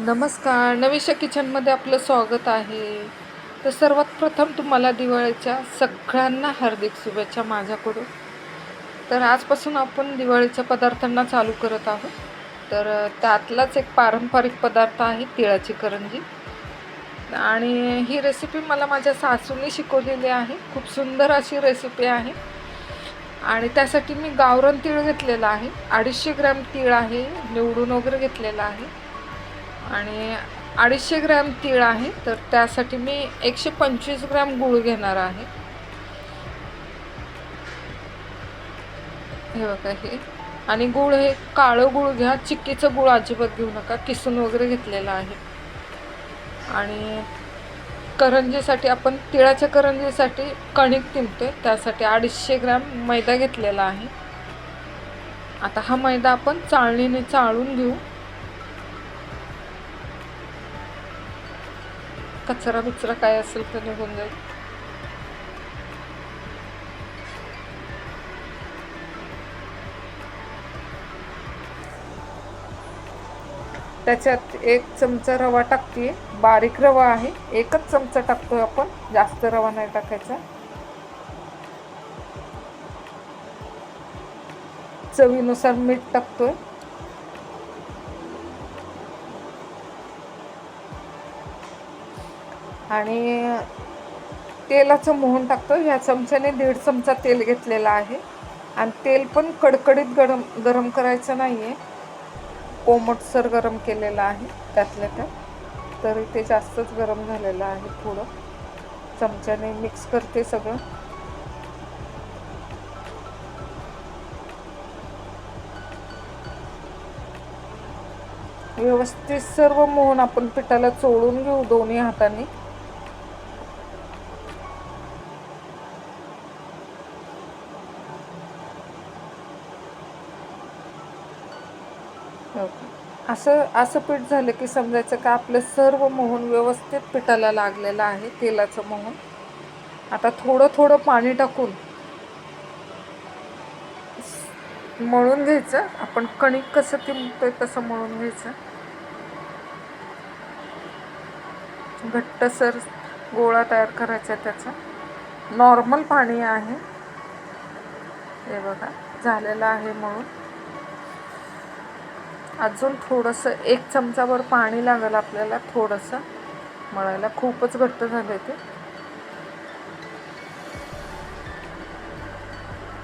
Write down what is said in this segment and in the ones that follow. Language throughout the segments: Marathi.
नमस्कार. नवीशा किचनमध्ये आपलं स्वागत आहे. तर सर्वात प्रथम तुम्हाला दिवाळीच्या सगळ्यांना हार्दिक शुभेच्छा माझ्याकडून. तर आजपासून आपण दिवाळीच्या पदार्थांना चालू करत आहोत. तर त्यातलाच एक पारंपरिक पदार्थ आहे तिळाची करंजी. आणि ही रेसिपी मला माझ्या सासूने शिकवलेली आहे. खूप सुंदर अशी रेसिपी आहे. आणि त्यासाठी मी गावरण तीळ घेतलेला आहे. अडीचशे ग्रॅम तीळ आहे. निवडून वगैरे घेतलेला आहे. आणि अडीचशे ग्रॅम तीळ आहे तर त्यासाठी मी एकशे पंचवीस ग्रॅम गूळ घेणार आहे. हे बघा हे. आणि गूळ हे काळं गूळ घ्या चिक्कीचं गूळ अजिबात घेऊ नका किसून वगैरे घेतलेलं आहे. आणि करंजीसाठी आपण तिळाच्या करंजीसाठी कणिक तिंबतोय त्यासाठी अडीचशे ग्रॅम मैदा घेतलेला आहे. आता हा मैदा आपण चाळणीने चाळून घेऊ. कचरा बिचरा काय असेल तर निघून जाईल. त्याच्यात एक चमचा रवा टाकते. बारीक रवा आहे. एकच चमचा टाकतोय आपण. जास्त रवा नाही टाकायचा. चवीनुसार मीठ टाकतोय. आणि तेलाचं मोहन टाकतो ह्या चमच्याने दीड चमचा तेल घेतलेला आहे. आणि तेल पण कडकडीत गरम गरम करायचं नाही आहे कोमटसर गरम केलेलं आहे त्यातल्या त्यात. तरी ते जास्तच गरम झालेलं आहे थोडं. चमच्याने मिक्स करते सगळं. व्यवस्थित सर्व मोहन आपण पिठाला चोळून घेऊ दोन्ही हाताने. असं असं पीठ झालं की समजायचं का आपलं सर्व मोहन व्यवस्थित पिठाला लागलेलं आहे तेलाचं मोहन. आता थोडं थोडं पाणी टाकून मळून घ्यायचं. आपण कणिक कसं तिंबतोय तसं मळून घ्यायचं. घट्टसर गोळा तयार करायचा त्याचा. नॉर्मल पाणी आहे. हे बघा झालेलं आहे म्हणून अजून थोडंसं एक चमचाभर पाणी लागेल आपल्याला थोडंसं. मळायला खूपच घट्ट झाले ते.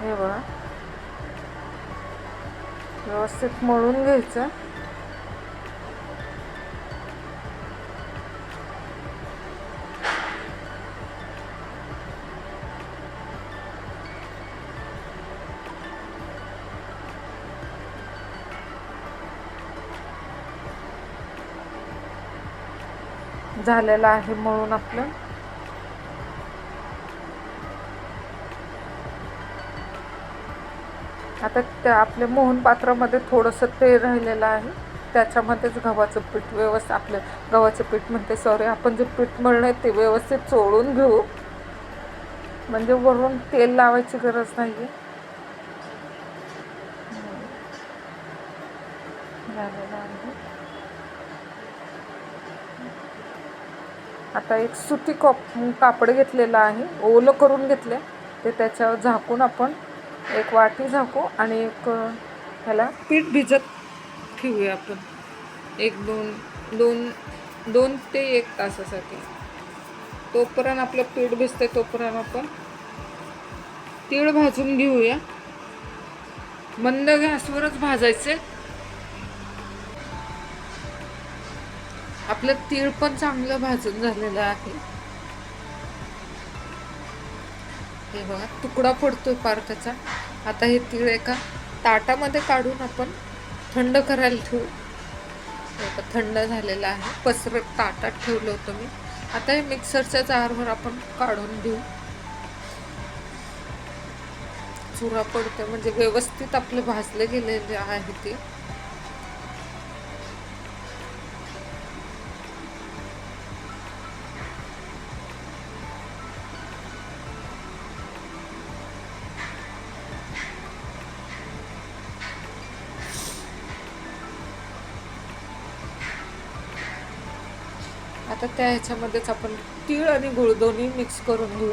हे बघा. व्यवस्थित मळून घ्यायचं. झालेलं आहे म्हणून आपलं. आता त्या आपल्या मोहन पात्रामध्ये थोडंसं तेल राहिलेलं आहे. त्याच्यामध्येच गव्हाचं पीठ व्यवस्थित आपलं गव्हाचं पीठ म्हणते सॉरी आपण जे पीठ मळलं आहे ते व्यवस्थित चोळून घेऊ. म्हणजे वरून तेल लावायची गरज नाही आहे झालेलं आहे आता एक सुती कॉप कापड घेतलेलं आहे. ओलं करून घेतले ते त्याच्यावर झाकून आपण एक वाटी झाकू आणि एक ह्याला पीठ भिजत ठेवूया आपण. एक दोन दोन दोन ते एक तासासाठी. तोपर्यंत आपलं पीठ भिजते तोपर्यंत आपण तीळ भाजून घेऊया. मंद गॅसवरच भाजायचे आपलं तीळ पण चांगलं भाजून झालेलं आहे. हे बघा तुकडा पडतोय पार त्याचा. आता हे तीळ एका ताटामध्ये काढून आपण थंड करायला ठेवू. थंड झालेलं आहे. पसरत ताटात ठेवलं होतं मी. आता हे मिक्सरच्या जारवर आपण काढून घेऊ. चुरा पडतोय म्हणजे व्यवस्थित आपले भाजले गेलेले आहे ते. तर त्या ह्याच्यामध्येच आपण तीळ आणि गुळ दोन्ही मिक्स करून घेऊ.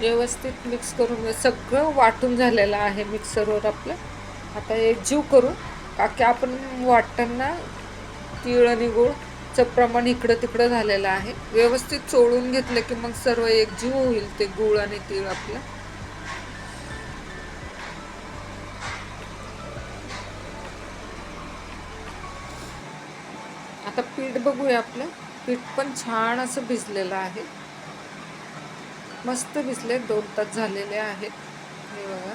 व्यवस्थित मिक्स करून सगळं वाटून झालेलं आहे मिक्सरवर आपलं. आता एकजीव करू का की आपण वाटताना तीळ आणि गुळचं प्रमाण इकडं तिकडं झालेलं आहे. व्यवस्थित चोळून घेतलं की मग सर्व एक जीव होईल ते गुळ आणि तीळ आपलं. आता पीठ बघूया आपलं. पीठ पण छान असं भिजलेलं आहे. मस्त भिजले दोन तास झालेले आहेत. हे बघा.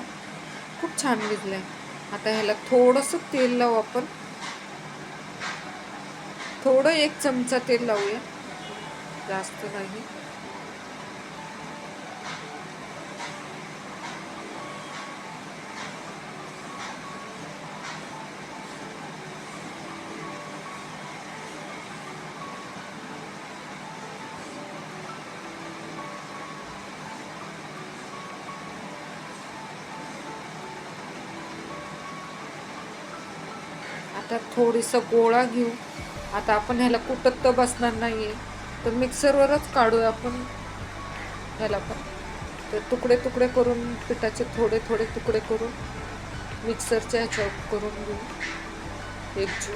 खूप छान भिजले आता ह्याला थोडंसं तेल लावू आपण. थोडं एक चमचा तेल लावूया. जास्त नाही. त्यात थोडीसं गोळा घेऊ. आता आपण ह्याला कुठत तर बसणार नाही आहे तर मिक्सरवरच काढू आपण. ह्याला पण. तर तुकडे तुकडे करून पिठाचे थोडे थोडे तुकडे करून मिक्सरच्या ह्याच्यावर करून घेऊ. एकजू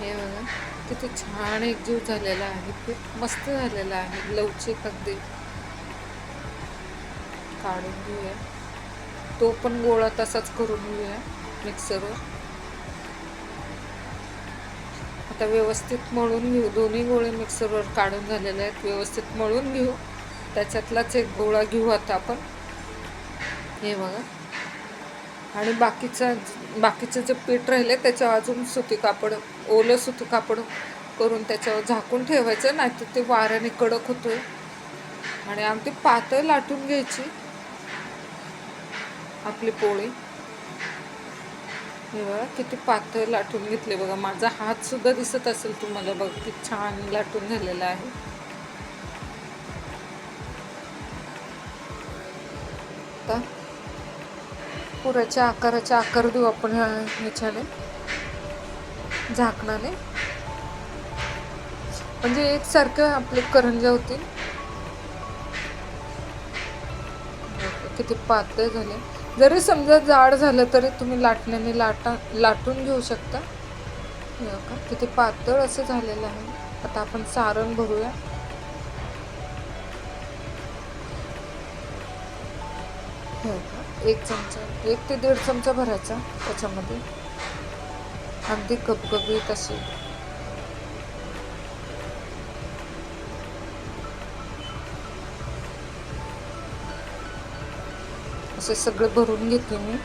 हे बघा किती छान एकजीव झालेला आहे. पीठ मस्त झालेला आहे. लवचिक अगदी. काढून घेऊया. तो पण गोळा तसाच करून घेऊया मिक्सरवर आता व्यवस्थित मळून घेऊ. दोन्ही गोळे मिक्सरवर काढून झालेले आहेत. व्यवस्थित मळून घेऊ. त्याच्यातलाच एक गोळा घेऊ आता आपण. हे बघा. आणि बाकीचं बाकीचं जे पीठ राहिले त्याच्यावर अजून सुती कापड ओलं सुती कापड करून त्याच्यावर झाकून ठेवायचं नाही तर ते वाऱ्याने कडक होतोय. आणि आमची पातळ लाटून घ्यायची. आपली पोळी. हे बघा किती पातळ लाटून घेतले बघा. माझा हात सुद्धा दिसत असेल तुम्हाला बघ किती छान लाटून झालेला आहे. आता पुराच्या आकाराचे आकार देऊ आपण ह्याच्याने. झाकणाने. म्हणजे एकसारखं आपले करंजा होतील. किती पातळ झाले. जरी समजा जाड झालं तरी तुम्ही लाटण्याने लाटा लाटून घेऊ शकता. का किती पातळ असं झालेलं आहे. आता आपण सारण भरूया. एक चमचा एक ते दीड चमचा भरायचा त्याच्यामध्ये. अगदी कपकपीत असे असे सगळे भरून घेते मी.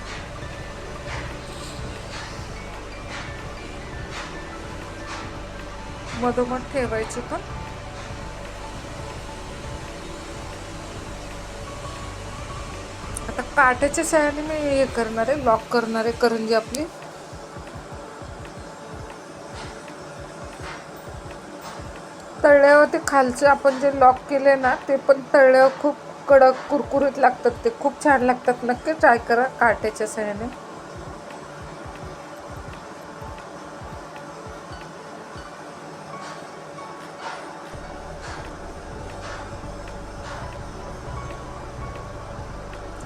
मधोमध ठेवायचे पण. आता काट्याच्या सहाय्याने मी हे करणार आहे लॉक करणार आहे करंजी आपली. तळल्यावर ते खालचे आपण जे लॉक केले ना ते पण तळल्यावर खूप कडक कुरकुरीत लागतात ते. खूप छान लागतात. नक्की ट्राय करा काट्याच्या सहाय्याने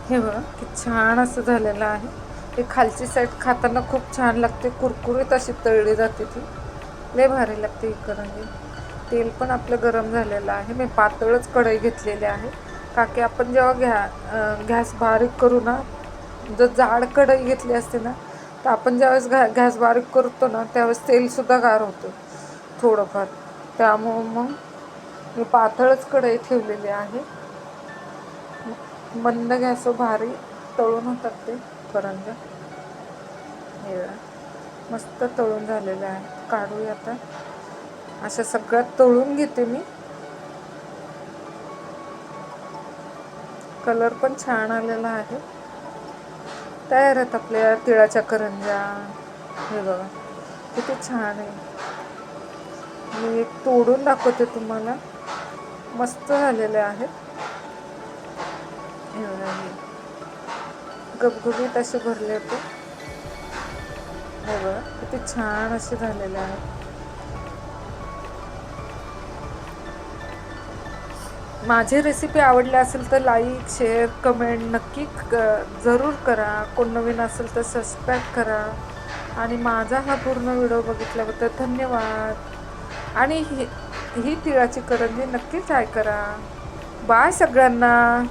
हे बघा की छान असं झालेलं आहे. हे खालची साईड खाताना खूप छान लागते. कुरकुरीत अशी तळली जाते ती. लय भारी लागते ही करंजी तेल पण आपलं गरम झालेलं आहे. मी पातळच कढई घेतलेली आहे. का की आपण जेव्हा घ्या गॅस बारीक करू ना जर जाड कढई घेतली असते ना तर आपण ज्यावेळेस घॅ गॅस बारीक करतो ना त्यावेळेस तेलसुद्धा गार होतं थोडंफार. त्यामुळं मग मी पातळच कढई ठेवलेली आहे. मंद गॅस भारी तळून होतात ते करंजा हे मस्त तळून झालेलं आहेत काढूया आता. अशा सगळ्यात तळून घेते मी. कलर पण छान आलेला आहे. तयार आहेत आपल्या तिळाच्या करंज्या. हे बघा किती छान आहे. मी एक तोडून दाखवते तुम्हाला. मस्त झालेले आहेत हे बघा हे. गबगबीत असे भरले होते. हे बघा किती छान असे झालेले आहेत माझी रेसिपी आवडली असेल तर लाईक शेअर कमेंट नक्की क जरूर करा. कोण नवीन असेल तर सबस्क्राईब करा. आणि माझा हा पूर्ण व्हिडिओ बघितल्याबद्दल धन्यवाद. आणि ही ही तिळाची करंजी नक्की ट्राय करा. बाय सगळ्यांना.